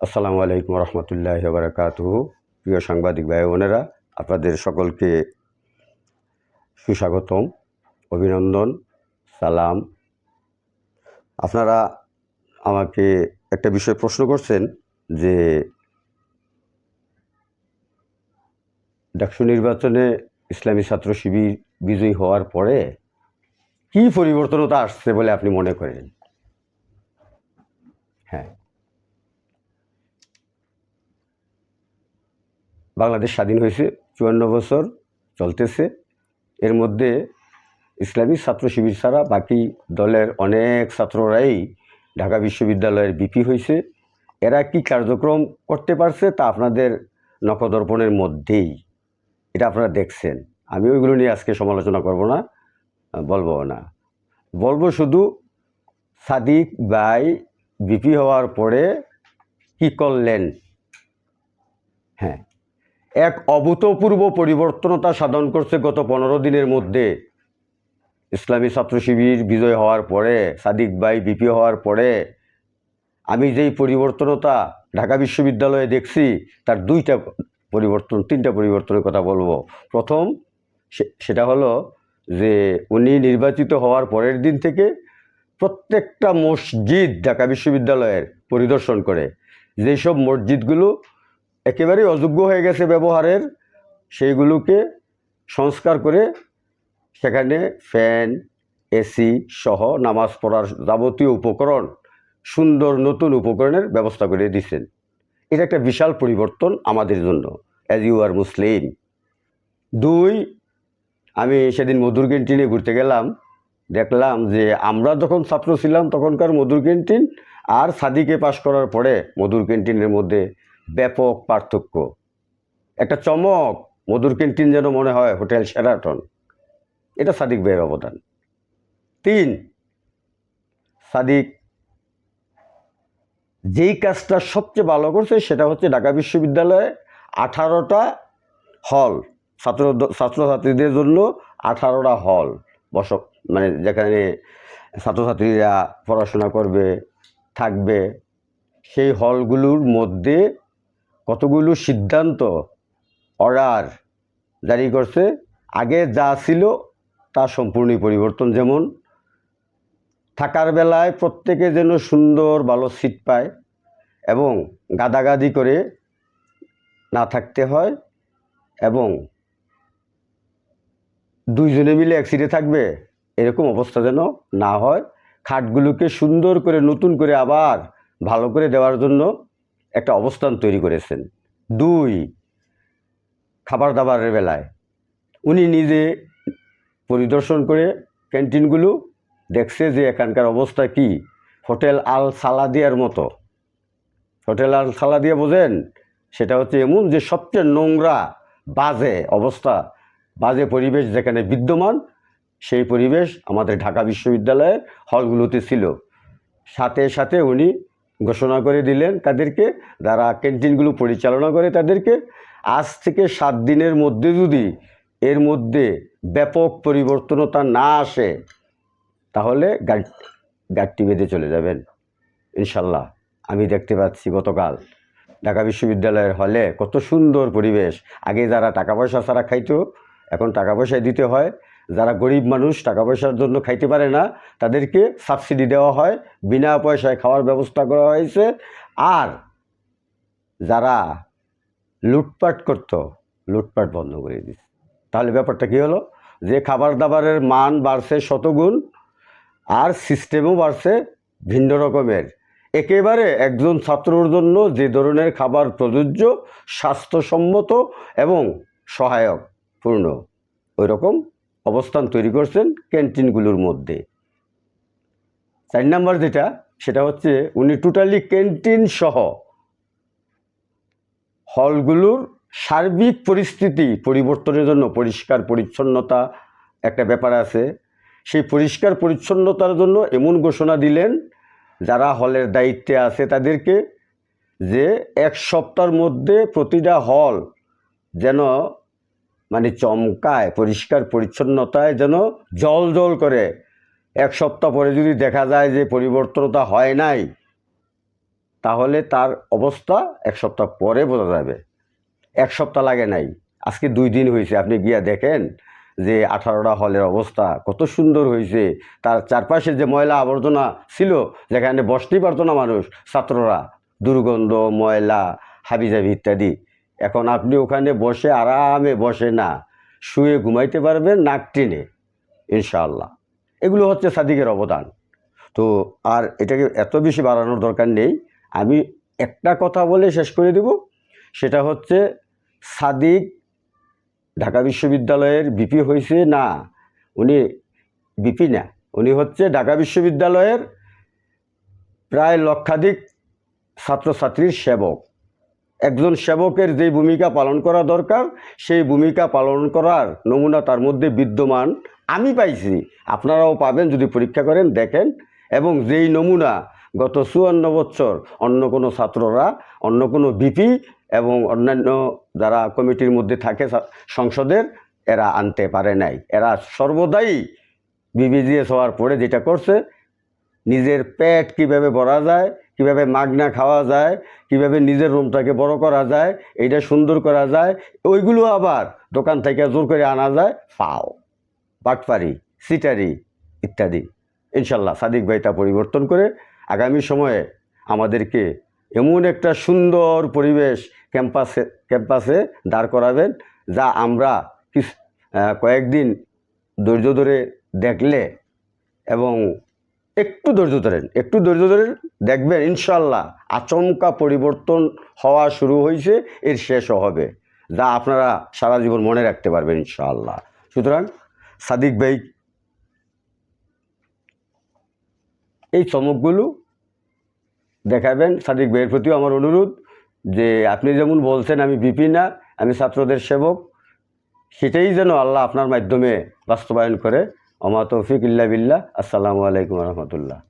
আসসালামু আলাইকুম রহমতুল্লাহ বারকাত প্রিয় সাংবাদিক ভাই বোনেরা, আপনাদের সকলকে সুস্বাগতম, অভিনন্দন, সালাম। আপনারা আমাকে একটা বিষয় প্রশ্ন করছেন যে, ডাকসু নির্বাচনে ইসলামী ছাত্র শিবির বিজয়ী হওয়ার পরে কী পরিবর্তনতা আসছে বলে আপনি মনে করেন? হ্যাঁ। বাংলাদেশ স্বাধীন হয়েছে, চুয়ান্ন বছর চলতেছে। এর মধ্যে ইসলামী ছাত্র শিবির ছাড়া বাকি দলের অনেক ছাত্ররাই ঢাকা বিশ্ববিদ্যালয়ের বিপি হয়েছে। এরা কি কার্যক্রম করতে পারছে তা আপনাদের নখদর্পণের মধ্যেই। এটা আপনারা দেখছেন। আমি ওইগুলো নিয়ে আজকে সমালোচনা করব না, বলব না। বলব শুধু সাদিক ভাই বিপি হওয়ার পরে কি করলেন? হ্যাঁ এক অভূতপূর্ব পরিবর্তনতা সাধন করছে গত পনেরো দিনের মধ্যে। ইসলামী ছাত্র শিবির বিজয় হওয়ার পরে, সাদিক ভাই, বিপি হওয়ার পরে, আমি যেই পরিবর্তনতা ঢাকা বিশ্ববিদ্যালয়ে দেখছি, তার দুইটা পরিবর্তন, তিনটা পরিবর্তনের কথা বলব। প্রথম সেটা হলো যে উনি নির্বাচিত হওয়ার পরের দিন থেকে প্রত্যেকটা মসজিদ ঢাকা বিশ্ববিদ্যালয়ের পরিদর্শন করে। যেসব মসজিদগুলো একেবারেই অযোগ্য হয়ে গেছে ব্যবহারের সেইগুলোকে সংস্কার করে সেখানে ফ্যান এসি সহ নামাজ পড়ার যাবতীয় উপকরণ, সুন্দর নতুন উপকরণের ব্যবস্থা করে দিচ্ছেন এটা একটা বিশাল পরিবর্তন আমাদের জন্য অ্যাজ ইউ আর মুসলিম দুই, আমি সেদিন মধুর ক্যান্টিনে ঘুরতে গেলাম, দেখলাম যে আমরা যখন ছাত্র ছিলাম তখনকার মধুর ক্যান্টিন আর সাদিকে পাশ করার পরে মধুর ক্যান্টিনের মধ্যে ব্যাপক পার্থক্য। একটা চমক, মধুর ক্যান্টিন যেন মনে হয়, হোটেল শেরাটন। এটা সাদিক ভাইয়ের অবদান। তিন, সাদিক যেই কাজটা সবচেয়ে ভালো করছে সেটা হচ্ছে ঢাকা বিশ্ববিদ্যালয়ে আঠারোটা হল, ছাত্র, ছাত্রছাত্রীদের জন্য আঠারোটা হল। বস মানে যেখানে ছাত্রছাত্রীরা পড়াশোনা করবে, থাকবে, সেই হলগুলোর মধ্যে কতগুলো সিদ্ধান্ত অর্ডার জারি করছে? আগে যা ছিল তা সম্পূর্ণই পরিবর্তন। যেমন, থাকার বেলায় প্রত্যেকে যেন সুন্দর ভালো সিট পায় এবং গাদাগাদি করে না থাকতে হয় এবং দুইজনে মিলে এক সিটে থাকবে, এরকম অবস্থা যেন না হয়। খাটগুলোকে সুন্দর করে, নতুন করে আবার ভালো করে দেওয়ার জন্য একটা অবস্থান তৈরি করেছেন। দুই খাবার দাবারের বেলায়। উনি নিজে পরিদর্শন করে ক্যান্টিনগুলো দেখছে যে এখানকার অবস্থা কি। হোটেল আল সালাদিয়ার মতো। হোটেল আল সালাদিয়া বোঝেন, সেটা হচ্ছে এমন যে সবচেয়ে নোংরা, বাজে অবস্থা, বাজে পরিবেশ যেখানে বিদ্যমান, সেই পরিবেশ আমাদের ঢাকা বিশ্ববিদ্যালয়ের হলগুলোতে ছিল। সাথে সাথে উনি ঘোষণা করে দিলেন তাদেরকে যারা ক্যান্টিনগুলো পরিচালনা করে তাদেরকে। আজ থেকে সাত দিনের মধ্যে যদি এর মধ্যে ব্যাপক পরিবর্তনতা না আসে, তাহলে গাড়ি, গাড়িটি বেঁধে চলে যাবেন। ইনশাল্লাহ, আমি দেখতে পাচ্ছি গতকাল ঢাকা বিশ্ববিদ্যালয়ের হলে কত সুন্দর পরিবেশ। আগে যারা টাকা পয়সা ছাড়া খাইতো এখন টাকা পয়সা দিতে হয়। যারা গরিব মানুষ টাকা পয়সার জন্য খাইতে পারে না, তাদেরকে সাবসিডি দেওয়া হয়, বিনা পয়সায় খাওয়ার ব্যবস্থা করা হয়েছে। আর যারা লুটপাট করতো, লুটপাট বন্ধ করে দিচ্ছে তাহলে ব্যাপারটা কী হলো? যে খাবার দাবারের মান বাড়ছে শতগুণ, আর সিস্টেমও বাড়ছে ভিন্ন রকমের। একেবারে একজন ছাত্রর জন্য যে ধরনের খাবার প্রযোজ্য, স্বাস্থ্যসম্মত এবং সহায়ক। পূর্ণ। ওই রকম অবস্থান তৈরি করছেন ক্যান্টিনগুলোর মধ্যে। চার নাম্বার যেটা, সেটা হচ্ছে উনি টোটালি ক্যান্টিন সহ হলগুলোর সার্বিক পরিস্থিতি পরিবর্তনের জন্য পরিষ্কার পরিচ্ছন্নতা একটা ব্যাপার আছে। সেই পরিষ্কার পরিচ্ছন্নতার জন্য এমন ঘোষণা দিলেন যারা হলের দায়িত্বে আছে তাদেরকে যে এক সপ্তাহের মধ্যে প্রতিটা হল যেন মানে চমকায়, পরিষ্কার পরিচ্ছন্নতায় যেন জল জল করে। এক সপ্তাহ পরে যদি দেখা যায় যে পরিবর্তনতা হয় নাই, তাহলে তার অবস্থা এক সপ্তাহ পরে বোঝা যাবে। এক সপ্তাহ লাগে নাই। আজকে দুই দিন হয়েছে, আপনি গিয়া দেখেন যে আঠারোটা হলের অবস্থা, কত সুন্দর হয়েছে। তার চারপাশে যে ময়লা আবর্জনা ছিল, যেখানে বসতেই পারতো না মানুষ, ছাত্ররা, দুর্গন্ধ, ময়লা, হাবিজাবি ইত্যাদি। এখন আপনি ওখানে বসে আরামে বসে না, শুয়ে ঘুমাইতে পারবেন নাক টেনে, ইনশাআল্লাহ। এগুলো হচ্ছে সাদিকের অবদান। তো আর এটাকে এত বেশি বাড়ানোর দরকার নেই। আমি একটা কথা বলে শেষ করে দেব, সেটা হচ্ছে সাদিক ঢাকা বিশ্ববিদ্যালয়ের বিপি হয়েছে না, উনি বিপি না, উনি হচ্ছে ঢাকা বিশ্ববিদ্যালয়ের প্রায় লক্ষাধিক ছাত্রছাত্রীর সেবক। একজন সেবকের যে ভূমিকা পালন করা দরকার, সেই ভূমিকা পালন করার নমুনা তার মধ্যে বিদ্যমান। আমি পাইছি, আপনারাও পাবেন যদি পরীক্ষা করেন, দেখেন। এবং যেই নমুনা গত চুয়ান্ন বছর অন্য কোনো ছাত্ররা, অন্য কোনো বিপি এবং অন্যান্য যারা কমিটির মধ্যে থাকে সংসদের, এরা আনতে পারে নাই। এরা সর্বদাই বিবিজিএস হওয়ার পরে যেটা করছে, নিজের পেট কীভাবে ভরা যায় কীভাবে মাগনা খাওয়া যায়, কীভাবে নিজের রুমটাকে বড় করা যায়, এইটা সুন্দর করা যায়, ওইগুলো আবার দোকান থেকে জোর করে আনা যায় ফাও বাটপারি, সিটারি ইত্যাদি। ইনশাল্লাহ সাদিক ভাই তা পরিবর্তন করে আগামী সময়ে আমাদেরকে এমন একটা সুন্দর পরিবেশ ক্যাম্পাসে ক্যাম্পাসে দাঁড় করাবেন, যা আমরা কয়েকদিন ধৈর্য ধরে দেখলে এবং একটু ধৈর্য ধরেন, একটু ধৈর্য ধরেন, দেখবেন ইনশাল্লাহ আচমকা পরিবর্তন হওয়া শুরু হয়েছে, এর শেষও হবে। যা আপনারা সারা জীবন মনে রাখতে পারবেন ইনশাআল্লাহ। সুতরাং সাদিক ভাই, এই চমকগুলো দেখাবেন সাদিক ভাইয়ের প্রতিও আমার অনুরোধ যে আপনি যেমন বলছেন, আমি বিপি না, আমি ছাত্রদের সেবক, সেটাই যেন আল্লাহ আপনার মাধ্যমে বাস্তবায়ন করে। তৌফিক ইল্লা বিল্লাহ। আসসালামু আলাইকুম রহমতুল্লাহ।